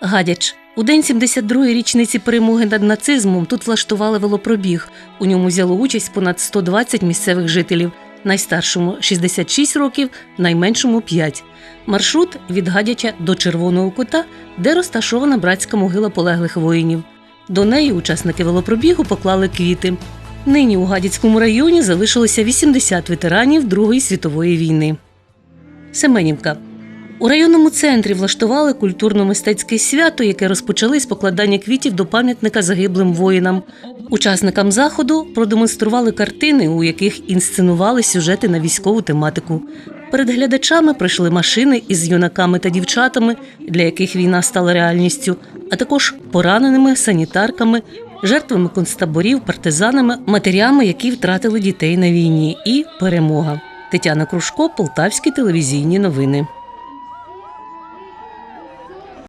Гадяч. У день 72-ї річниці перемоги над нацизмом тут влаштували велопробіг. У ньому взяло участь понад 120 місцевих жителів. Найстаршому 66 років, найменшому 5. Маршрут від Гадяча до Червоного кута, де розташована братська могила полеглих воїнів. До неї учасники велопробігу поклали квіти. Нині у Гадяцькому районі залишилося 80 ветеранів Другої світової війни. Семенівка. У районному центрі влаштували культурно-мистецьке свято, яке розпочали з покладання квітів до пам'ятника загиблим воїнам. Учасникам заходу продемонстрували картини, у яких інсценували сюжети на військову тематику. Перед глядачами пройшли машини із юнаками та дівчатами, для яких війна стала реальністю, а також пораненими санітарками, жертвами концтаборів, партизанами, матерями, які втратили дітей на війні, і перемога. Тетяна Кружко, Полтавські телевізійні новини.